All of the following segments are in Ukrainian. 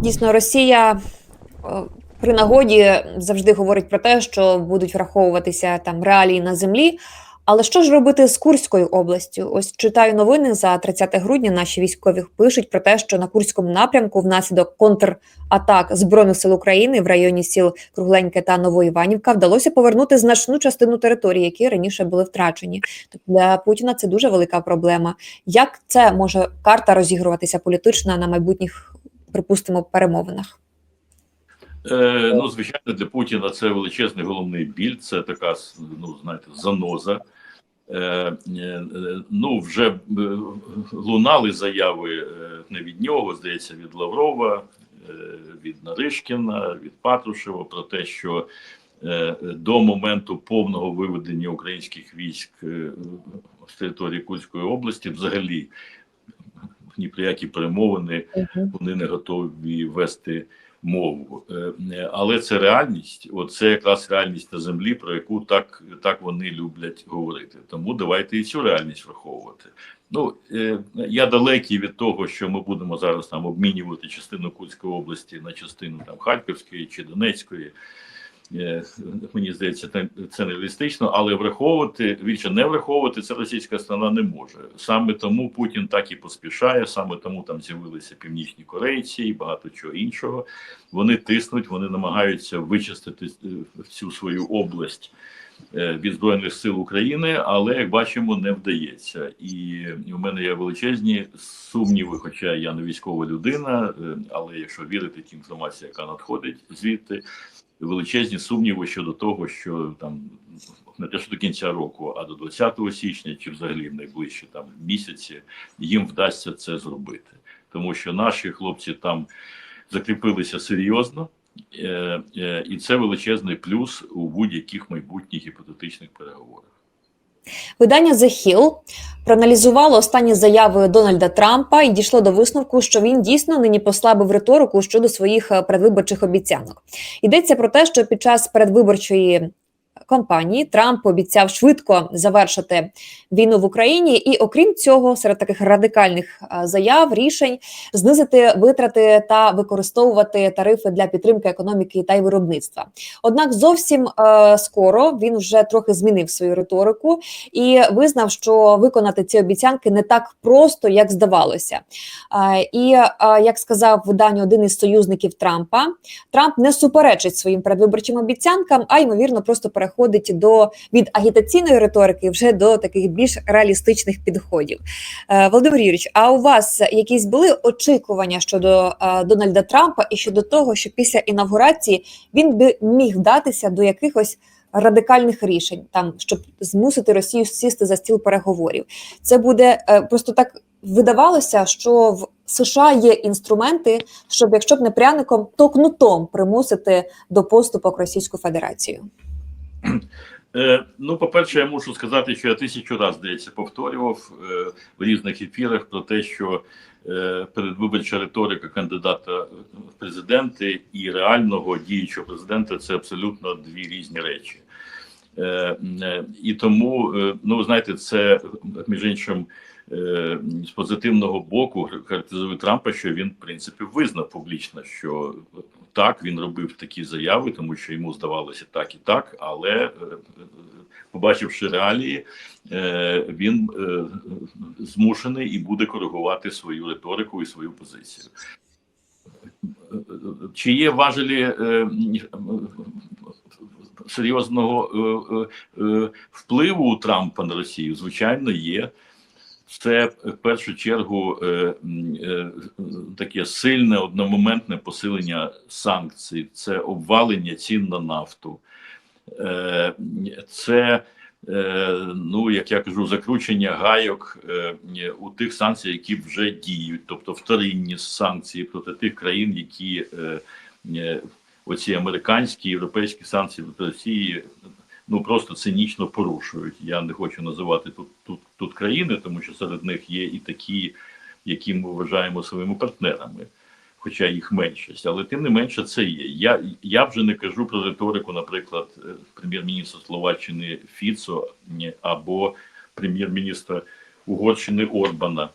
Дійсно, Росія е, при нагоді завжди говорить про те, що будуть враховуватися там реалії на землі. Але що ж робити з Курською областю? Ось читаю новини за 30 грудня. Наші військові пишуть про те, що на Курському напрямку внаслідок контратак збройних сил України в районі сіл Кругленьке та Новоіванівка вдалося повернути значну частину території, які раніше були втрачені. Тобто для Путіна це дуже велика проблема. Як це може карта розігруватися політична на майбутніх, припустимо, перемовинах? Е, ну, звичайно, для Путіна це величезний головний біль, це така, ну, знаєте, заноза. Е, е, ну, вже е, лунали заяви е, не від нього, здається, від Лаврова, від Наришкіна, від Патрушева про те, що до моменту повного виведення українських військ з території Курської області взагалі ні про які перемовини вони не готові вести мову. Е, е, Але це реальність, оце якраз реальність на землі, про яку так, так вони люблять говорити. Тому давайте і цю реальність враховувати. Ну е, я далекий від того, що ми будемо зараз там обмінювати частину Курської області на частину там Харківської чи Донецької. Е, Мені здається, це- це нереалістично, але враховувати більше не враховувати це російська сторона не може. Саме тому Путін так і поспішає, саме тому там з'явилися північні корейці і багато чого іншого. Вони тиснуть, вони намагаються вичистити е, цю свою область е, від збройних сил України, але як бачимо, не вдається. І у мене є величезні сумніви, хоча я не військова людина, але якщо вірити тій інформації, яка надходить звідти, величезні сумніви щодо того, що там не те, що до кінця року, а до 20 січня, чи взагалі в найближчі там місяці їм вдасться це зробити, тому що наші хлопці там закріпилися серйозно. Е, е, І це величезний плюс у будь-яких майбутніх гіпотетичних переговорах. Видання The Hill проаналізувало останні заяви Дональда Трампа і дійшло до висновку, що він дійсно нині послабив риторику щодо своїх предвиборчих передвиборчих обіцянок. Йдеться про те, що під час передвиборчої кампанії Трамп обіцяв швидко завершити війну в Україні, і окрім цього, серед таких радикальних е, заяв рішень знизити витрати та використовувати тарифи для підтримки економіки та й виробництва. Однак зовсім е, скоро він вже трохи змінив свою риторику і визнав, що виконати ці обіцянки не так просто, як здавалося. Е, і е, як сказав виданню один із союзників Трампа, Трамп не суперечить своїм передвиборчим обіцянкам, а ймовірно, просто переходить до від агітаційної риторики вже до таких більш реалістичних підходів. Е, Володимир Юрійович, а у вас якісь були очікування щодо е, Дональда Трампа і щодо того, що після інавгурації він би міг вдатися до якихось радикальних рішень, там щоб змусити Росію сісти за стіл переговорів? Це буде е, просто так видавалося, що в США є інструменти, щоб якщо б не пряником, то кнутом примусити до поступок Російську Федерацію. Е, ну, по-перше, я мушу сказати, що я тисячу разів, здається, повторював е, в різних ефірах про те, що е, передвиборча риторика кандидата в президенти і реального діючого президента це абсолютно дві різні речі. Е, е, і тому, е, ну, знаєте, це між іншим. З позитивного боку характеризує Трампа, що він, в принципі, визнав публічно, що так він робив такі заяви, тому що йому здавалося так і так, але побачивши реалії, він змушений і буде коригувати свою риторику і свою позицію. Чи є важелі серйозного е, е, е, впливу Трампа на Росію? Звичайно, є. Це в першу чергу е, е, таке сильне одномоментне посилення санкцій, це обвалення цін на нафту, це, ну як я кажу, закручення гайок у тих санкцій, які вже діють, тобто вторинні санкції проти тих країн, які оці американські європейські санкції проти Росії ну просто цинічно порушують. Я не хочу називати тут тут, тут країни, тому що серед них є і такі, які ми вважаємо своїми партнерами, хоча їх меншість, але тим не менше це є. Я я вже не кажу про риторику, наприклад, е, прем'єр-міністра Словаччини Фіцо або прем'єр-міністра Угорщини Орбана.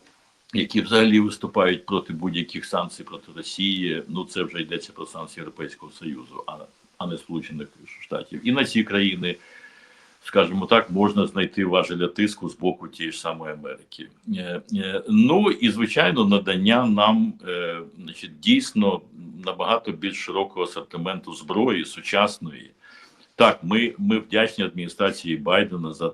Які взагалі виступають проти будь-яких санкцій проти Росії. Ну це вже йдеться про санкції Європейського Союзу, а, а не Сполучених Штатів. І на ці країни, скажімо так, можна знайти важеля тиску з боку тієї ж самої Америки. Е, е, Ну і звичайно, надання нам е, значить, дійсно набагато більш широкого асортименту зброї сучасної. Так, ми, ми вдячні адміністрації Байдена за,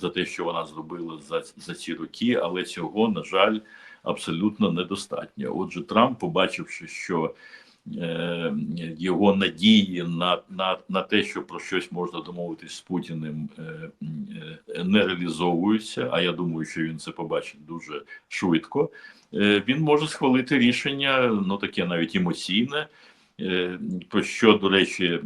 за те, що вона зробила за, за ці роки, але цього, на жаль, абсолютно недостатньо. Отже, Трамп, побачивши, що е, його надії на, на, на те, що про щось можна домовитись з Путіним, е, е, не реалізовуються. А я думаю, що він це побачить дуже швидко. Е, він може схвалити рішення, ну таке навіть емоційне. Е, Про що, до речі,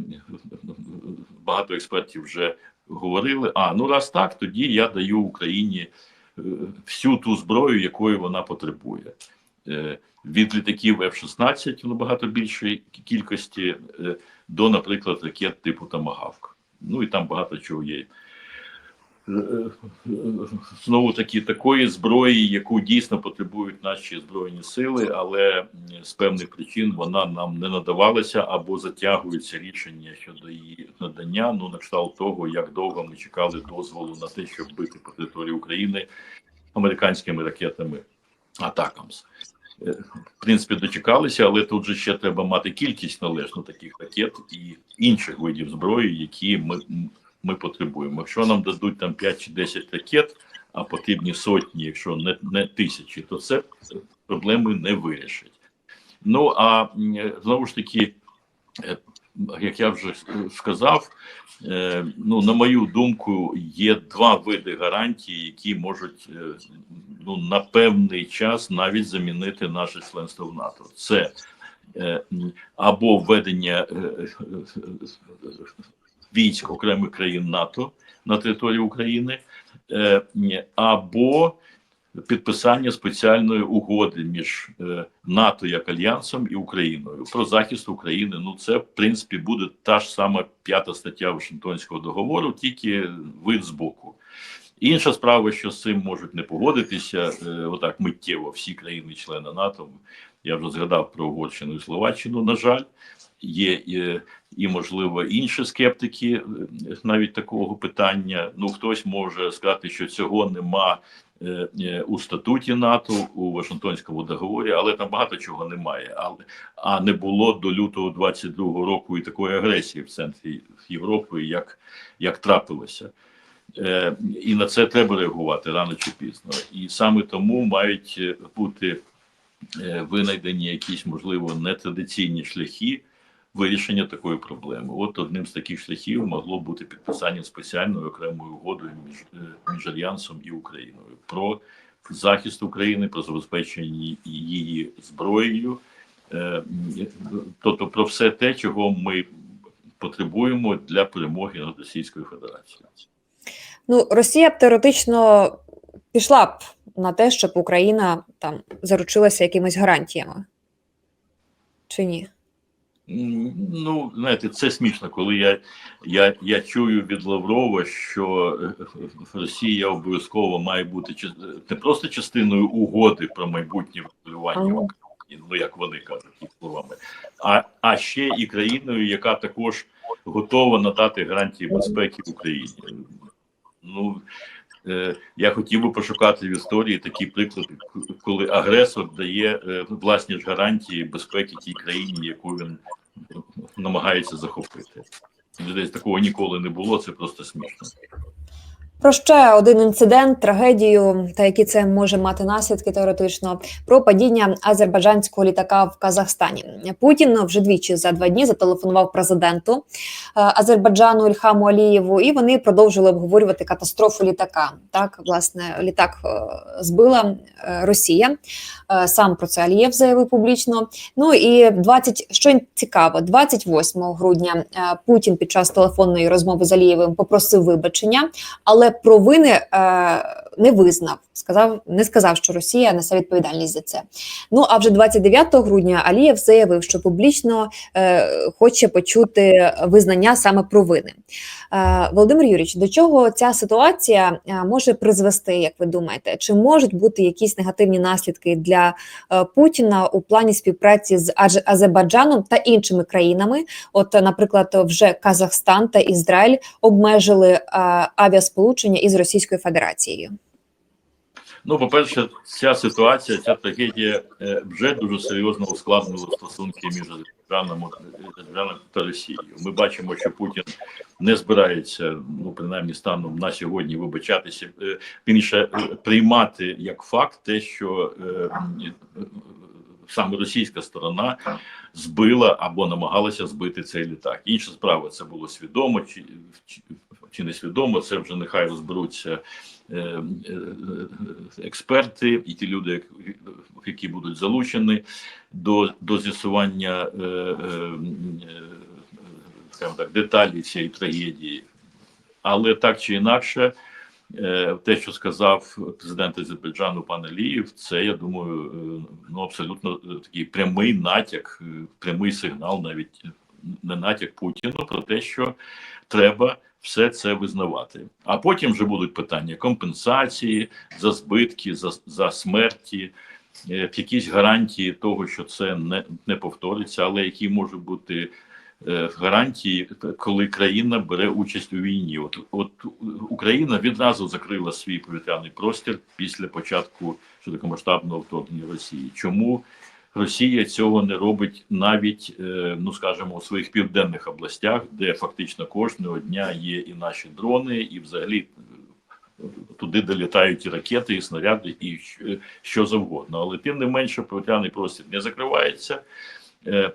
багато експертів вже говорили. А ну раз так, тоді я даю Україні е, всю ту зброю, якої вона потребує. Е, Від літаків F-16 в набагато більшої кількості до, наприклад, ракет типу Тамагавк. Ну і там багато чого є. Знову таки такої зброї, яку дійсно потребують наші збройні сили, але з певних причин вона нам не надавалася або затягується рішення щодо її надання. Ну на кшталт того, як довго ми чекали дозволу на те, щоб бити по території України американськими ракетами Атакамс. Е, В принципі, дочекалися, але тут же ще треба мати кількість належну таких ракет і інших видів зброї, які ми, ми потребуємо. Якщо нам дадуть там 5 чи 10 ракет, а потрібні сотні, якщо не, не тисячі, то це проблеми не вирішить. Ну а знову ж таки, е, як я вже сказав, е, ну на мою думку, є два види гарантій, які можуть е, ну на певний час навіть замінити наше членство в НАТО. Це або введення військ окремих країн НАТО на території України, е, або підписання спеціальної угоди між е, НАТО як альянсом і Україною про захист України. Ну це в принципі буде та ж сама п'ята стаття Вашингтонського договору, тільки вид з боку. Інша справа, що з цим можуть не погодитися, е, отак миттєво всі країни-члени НАТО. Я вже згадав про Угорщину і Словаччину. На жаль, є і, і можливо інші скептики е, навіть такого питання. Ну хтось може сказати, що цього нема е, е, у статуті НАТО у Вашингтонському договорі, але там багато чого немає. Але а не було до лютого 22-го року і такої агресії в центрі Європи, як, як трапилося. Е, і на це треба реагувати рано чи пізно. І саме тому мають е, бути е, винайдені якісь, можливо, нетрадиційні шляхи вирішення такої проблеми. От одним з таких шляхів могло бути підписання спеціальної окремої угоди між, е, між Альянсом і Україною про захист України, про забезпечення її зброєю, е, тобто про все те, чого ми потребуємо для перемоги над Російською Федерацією. Ну, Росія б теоретично пішла б на те, щоб Україна там заручилася якимись гарантіями. Чи ні? Ну, знаєте, це смішно, коли я, я, я чую від Лаврова, що е, Росія обов'язково має бути не просто частиною угоди про майбутнє врегулювання в Україні, ну як вони кажуть їх словами, а, а ще і країною, яка також готова надати гарантії безпеки Україні. Ну я хотів би пошукати в історії такі приклади, коли агресор дає е, власні ж гарантії безпеки тій країні, яку він намагається захопити. Десь такого ніколи не було, це просто смішно. Про ще один інцидент, трагедію, та які це може мати наслідки теоретично, про падіння азербайджанського літака в Казахстані. Путін вже двічі за два дні зателефонував президенту е, Азербайджану Ільхаму Алієву, і вони продовжили обговорювати катастрофу літака. Так, власне, літак е, збила е, Росія. Сам про це Алієв заявив публічно. Ну і 20, що цікаво, 28 грудня Путін під час телефонної розмови з Алієвим попросив вибачення, але провини е, не визнав. Сказав, не сказав, що Росія несе відповідальність за це. Ну а вже 29 грудня Алієв заявив, що публічно е, хоче почути визнання саме провини. Е, Володимир Юрійович, до чого ця ситуація е, може призвести, як ви думаєте? Чи можуть бути якісь негативні наслідки для е, Путіна у плані співпраці з Азербайджаном та іншими країнами? От, наприклад, вже Казахстан та Ізраїль обмежили авіасполучення із Російською Федерацією. Ну, по-перше, ця ситуація, ця трагедія е, вже дуже серйозно ускладнила стосунки між Азербайджаном та Росією. Ми бачимо, що Путін не збирається, ну принаймні станом на сьогодні, вибачатися е, більше приймати як факт те, що е, е, саме російська сторона збила або намагалася збити цей літак. Інша справа це було свідомо чи, чи, чи не свідомо. Це вже нехай розберуться е, е, експерти і ті люди, як- які будуть залучені до, до з'ясування е, е, е, скажімо так, деталі цієї трагедії. Але так чи інакше, е, те, що сказав президент Азербайджану пан Алієв, це я думаю, е, ну абсолютно е, такий прямий натяк, е, прямий сигнал, навіть е, не натяк Путіну про те, що треба все це визнавати. А потім вже будуть питання компенсації за збитки, за, за смерті, е, якісь гарантії того, що це не, не повториться, але які можуть бути е, гарантії, коли країна бере участь у війні. От, от Україна відразу закрила свій повітряний простір після початку широкомасштабного вторгнення Росії. Чому Росія цього не робить навіть, е, ну скажімо, у своїх південних областях, де фактично кожного дня є і наші дрони, і взагалі е, туди долітають і ракети, і снаряди, і що- що завгодно. Але тим не менше повітряний простір не закривається. Е,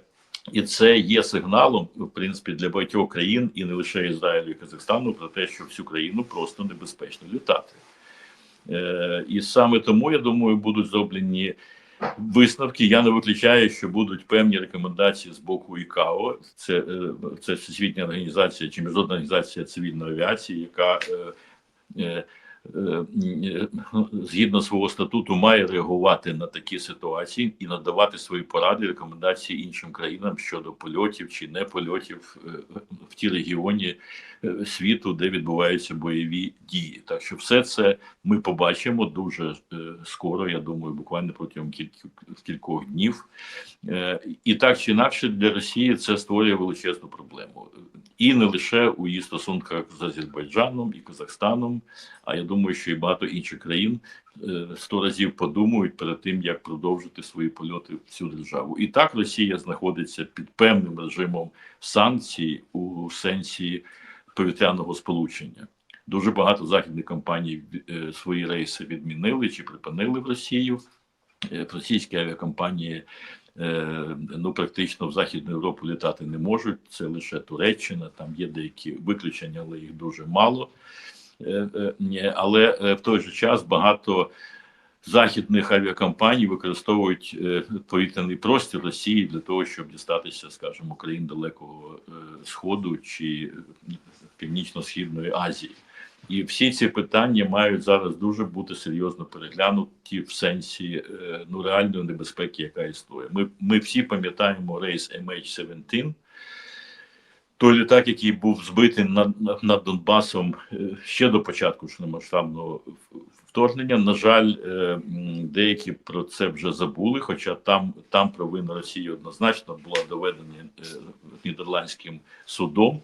І це є сигналом, в принципі, для багатьох країн, і не лише Ізраїлю і Казахстану, про те, що всю країну просто небезпечно літати. Е, І саме тому, я думаю, будуть зроблені висновки. Я не виключаю, що будуть певні рекомендації з боку ІКАО. Це, е, це всесвітня організація чи міжнародна організація цивільної авіації, яка е, е, згідно свого статуту має реагувати на такі ситуації і надавати свої поради, рекомендації іншим країнам щодо польотів чи не польотів е, в ті регіоні е, світу, де відбуваються бойові дії. Так що все це ми побачимо дуже е, скоро. Я думаю, буквально протягом кількох, днів. Е, І так чи інакше для Росії це створює величезну проблему. І не лише у її стосунках з Азербайджаном і Казахстаном, а я думаю, що і багато інших країн е, сто разів подумають перед тим, як продовжити свої польоти в цю державу. І так Росія знаходиться під певним режимом санкцій у сенсі повітряного сполучення. Дуже багато західних компаній е, свої рейси відмінили чи припинили в Росію. Е, Російські авіакомпанії ну практично в Західну Європу літати не можуть. Це лише Туреччина, там є деякі виключення, але їх дуже мало. Е, е, Але е, в той же час багато західних авіакомпаній використовують е, повітряний простір Росії для того, щоб дістатися, скажімо, країн далекого е, сходу чи е, північно-східної Азії. І всі ці питання мають зараз дуже бути серйозно переглянуті в сенсі е, ну реальної небезпеки, яка існує. Ми, ми всі пам'ятаємо рейс MH17, той літак, який був збитий над, над- Донбасом е, ще до початку широкомасштабного вторгнення. На жаль, е, деякі про це вже забули, хоча там, там провина Росії однозначно була доведена нідерландським судом.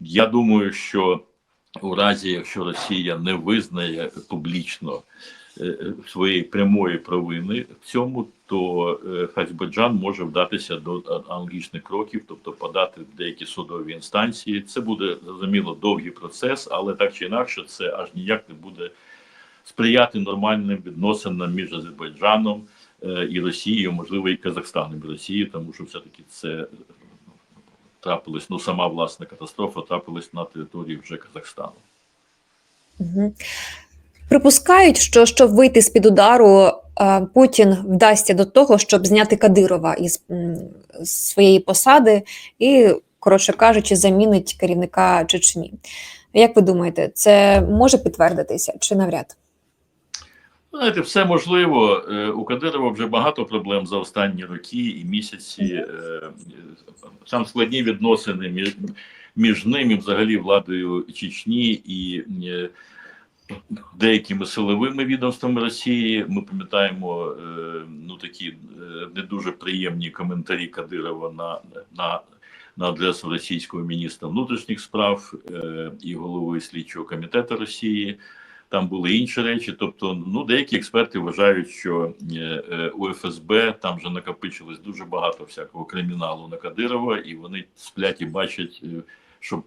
Я думаю, що у разі, якщо Росія не визнає публічно е, своєї прямої провини в цьому, то е, Азербайджан може вдатися до аналогічних кроків, тобто подати в деякі судові інстанції. Це буде зрозуміло довгий процес, але так чи інакше, це аж ніяк не буде сприяти нормальним відносинам між Азербайджаном е, і Росією, можливо, і Казахстаном і Росією, тому що все-таки це е, трапилось, ну сама власна катастрофа трапилась на території вже Казахстану. Угу. Припускають, що щоб вийти з під удару, е, Путін вдасться до того, щоб зняти Кадирова із своєї посади і, коротше кажучи, замінить керівника Чечні. Як ви думаєте, це може підтвердитися чи навряд? Знаєте, все можливо. Е, У Кадирова вже багато проблем за останні роки і місяці. Е, е, Там складні відносини між, між ним і взагалі владою Чечні і е, деякими силовими відомствами Росії. Ми пам'ятаємо ну такі не дуже приємні коментарі Кадирова на, на, на адресу російського міністра внутрішніх справ е, і голови слідчого комітету Росії. Там були інші речі. Тобто, ну деякі експерти вважають, що е, е, у ФСБ там вже накопичилось дуже багато всякого криміналу на Кадирова, і вони сплять і бачать, е, щоб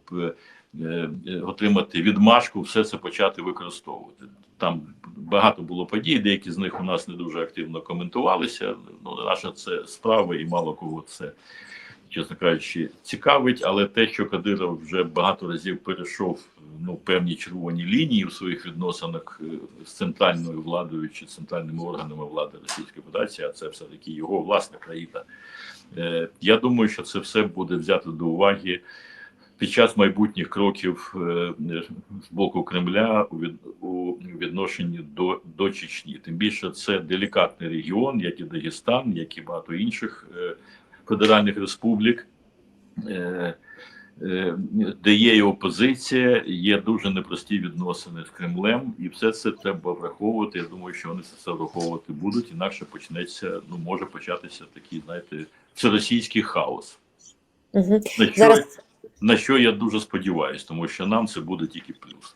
отримати відмашку, все це почати використовувати. Там багато було подій, деякі з них у нас не дуже активно коментувалися. Ну, наша це справа, і мало кого це, чесно кажучи, цікавить. Але те, що Кадиров вже багато разів перейшов ну, певні червоні лінії в своїх відносинах е, з центральною владою чи центральними органами влади Російської Федерації, а це все таки його власна країна. Е, Я думаю, що це все буде взято до уваги під час майбутніх кроків е, з боку Кремля у від у відношенні до, до Чечні. Тим більше це делікатний регіон, як і Дагестан, як і багато інших федеральних республік. Е, е, Де є і опозиція, є дуже непрості відносини з Кремлем, і все це треба враховувати. Я думаю, що вони це все враховувати будуть, інакше почнеться, ну може початися такий, знаєте, всеросійський хаос. Угу. На що, Зараз на що я дуже сподіваюся, тому що нам це буде тільки плюс.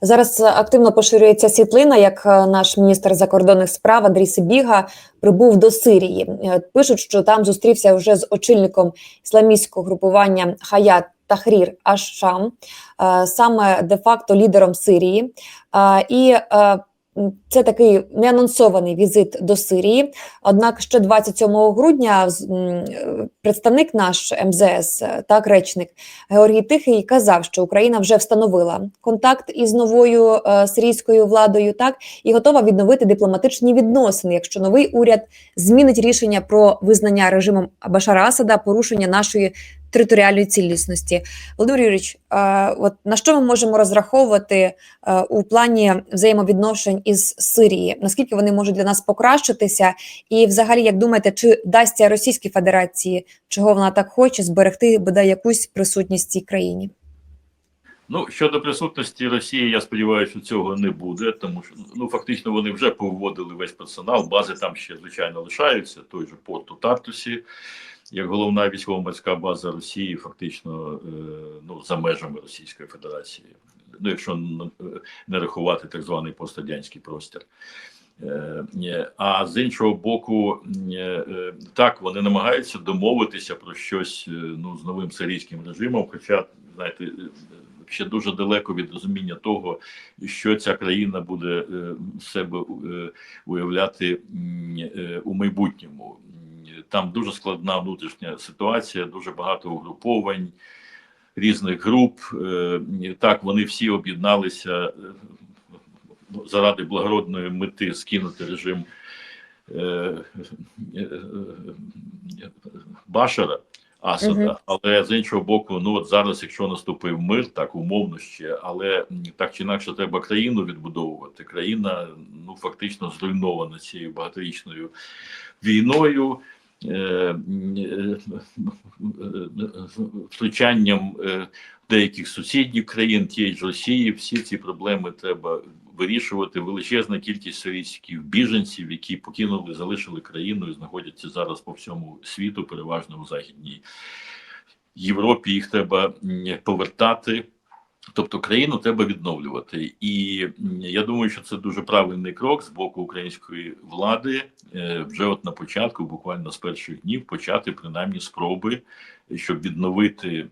Зараз активно поширюється світлина, як е, наш міністр закордонних справ Андрій Сибіга прибув до Сирії. Е, Пишуть, що там зустрівся вже з очільником ісламістського групування Хаят Тахрір Аш-Шам, е, саме де-факто лідером Сирії. Е, І е, це такий неанонсований візит до Сирії. Однак ще 27 грудня представник наш МЗС, е, так речник Георгій Тихий казав, що Україна вже встановила контакт із новою е, сирійською владою, так і готова відновити дипломатичні відносини, якщо новий уряд змінить рішення про визнання режимом Башара Асада порушення нашої територіальної цілісності. Володимир Юрійович, е, от на що ми можемо розраховувати е, у плані взаємовідношень із Сирії? Наскільки вони можуть для нас покращитися? І, взагалі, як думаєте, чи дасться Російській Федерації, чого вона так хоче, зберегти бодай якусь присутність в цій країні? Ну щодо присутності Росії, я сподіваюся, що цього не буде, тому що ну фактично вони вже повводили весь персонал. Бази там ще звичайно лишаються. Той же порт у Тартусі, як головна військово-морська база Росії, фактично е, ну за межами Російської Федерації. Ну, якщо не рахувати так званий пострадянський простір. Е. А з іншого боку, е, так вони намагаються домовитися про щось е, ну з новим сирійським режимом. Хоча знаєте, е, ще дуже далеко від розуміння того, що ця країна буде е, себе е, уявляти е, у майбутньому. Там дуже складна внутрішня ситуація, дуже багато угруповань різних груп. Е, Так, вони всі об'єдналися е, заради благородної мети скинути режим е, Башара. Асада, Мгм. але з іншого боку, ну от зараз, якщо наступив мир, так умовно ще, але так чи інакше треба країну відбудовувати. Країна ну фактично зруйнована цією багаторічною війною, втручанням е, деяких сусідніх країн, тієї ж Росії. Всі ці проблеми треба вирішувати. Величезна кількість сирійських біженців, які покинули, залишили країну і знаходяться зараз по всьому світу, переважно у західній Європі. Їх треба повертати. Тобто країну треба відновлювати, і я думаю, що це дуже правильний крок з боку української влади. е, Вже от на початку, буквально з перших днів, почати принаймні спроби, щоб відновити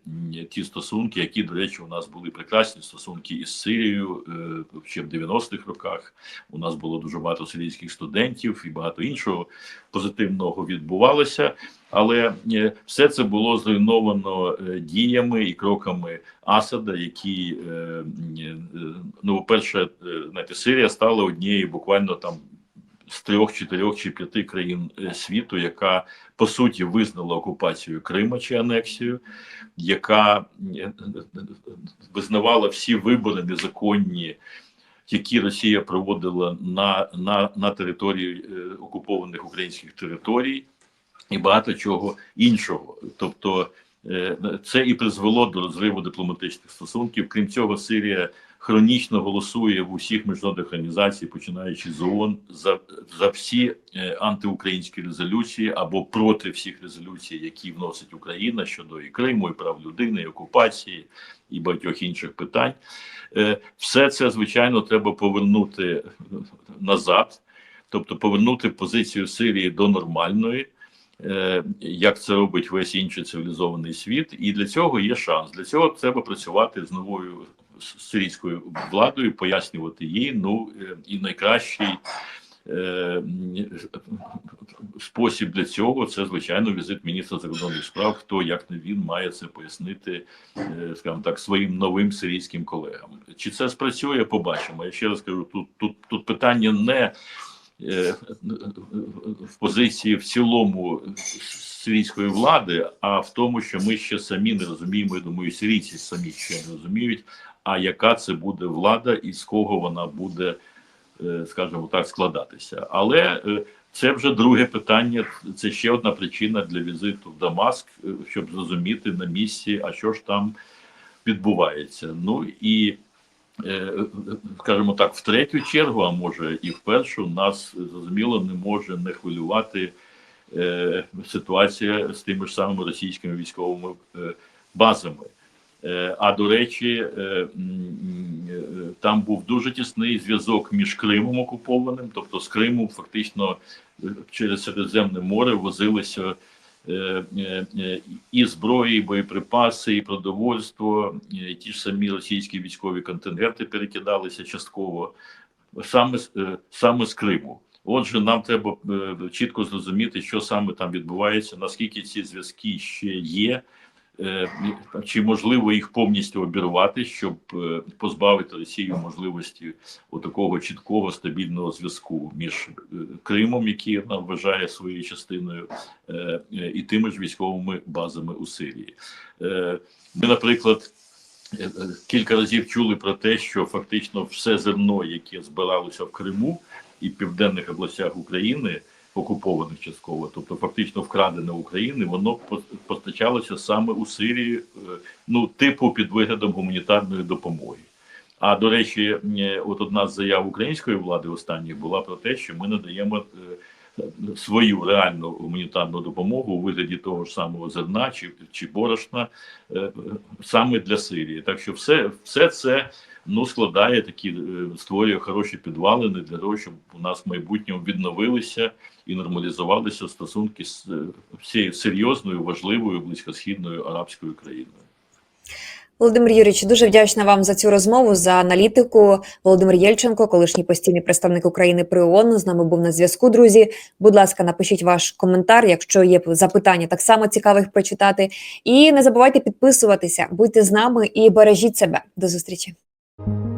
ті стосунки, які, до речі, у нас були прекрасні стосунки із Сирією е, ще в 90-х роках. У нас було дуже багато сирійських студентів і багато іншого позитивного відбувалося. Але е, все це було зруйновано е, діями і кроками Асада, які ну, по-перше, е, знаєте, Сирія стала однією буквально там з трьох, чотирьох чи п'яти країн е, світу, яка по суті визнала окупацію Крима чи анексію, яка е, визнавала всі вибори незаконні, які Росія проводила на, на, на території е, окупованих українських територій, і багато чого іншого. Тобто, е, це і призвело до розриву дипломатичних стосунків. Крім цього, Сирія хронічно голосує в усіх міжнародних організацій, починаючи з ООН, за, за всі е, антиукраїнські резолюції або проти всіх резолюцій, які вносить Україна щодо і Криму, і прав людини, і окупації, і багатьох інших питань. Е, Все це звичайно треба повернути назад, тобто повернути позицію Сирії до нормальної. е, Як це робить весь інший цивілізований світ, і для цього є шанс. Для цього треба працювати з новою сирійською владою, пояснювати їй. Ну е, і найкращий е, спосіб для цього це звичайно візит міністра закордонних справ. Хто як не він має це пояснити, е, скажімо так, своїм новим сирійським колегам. Чи це спрацює? Побачимо. Я ще раз кажу, тут тут, тут питання не е, в позиції в цілому сирійської влади, а в тому, що ми ще самі не розуміємо. Я думаю, сирійці самі ще не розуміють. А яка це буде влада і з кого вона буде, е, скажімо так, складатися? Але е, це вже друге питання. Це ще одна причина для візиту в Дамаск, е, щоб зрозуміти на місці, а що ж там відбувається. Ну і скажімо так, в третю чергу, а може і в першу, нас зрозуміло не може не хвилювати ситуація з тими ж самими російськими військовими базами. Е, А до речі, е, е, там був дуже тісний зв'язок між Кримом окупованим, тобто з Криму фактично через Середземне море возилися і зброї, і боєприпаси, і продовольство, і ті ж самі російські військові контингенти перекидалися частково саме, саме з Криму. Отже, нам треба чітко зрозуміти, що саме там відбувається, наскільки ці зв'язки ще є, чи можливо їх повністю обірвати, щоб е, позбавити Росію можливості такого чіткого стабільного зв'язку між е, Кримом, який вона вважає своєю частиною, е, е, і тими ж військовими базами у Сирії. Е, Ми, наприклад. е, е, Кілька разів чули про те, що фактично все зерно, яке збиралося в Криму і в південних областях України, окупованих частково, тобто фактично вкрадене України, воно постачалося саме у Сирії, е, ну типу під виглядом гуманітарної допомоги. А до речі, е, от одна з заяв української влади останніх була про те, що ми надаємо е, свою реальну гуманітарну допомогу у вигляді того ж самого зерна чи, чи борошна саме для Сирії. Так що все, все це ну складає такі, е, створює хороші підвалини для того, щоб у нас в майбутньому відновилися і нормалізувалися стосунки з е, всією серйозною, важливою близькосхідною арабською країною. Володимир Юрійович, дуже вдячна вам за цю розмову за аналітику. Володимир Єльченко, колишній постійний представник України при ООН, з нами був на зв'язку. Друзі, будь ласка, напишіть ваш коментар, якщо є запитання, так само цікавих прочитати. І не забувайте підписуватися, будьте з нами і бережіть себе. До зустрічі. Thank you.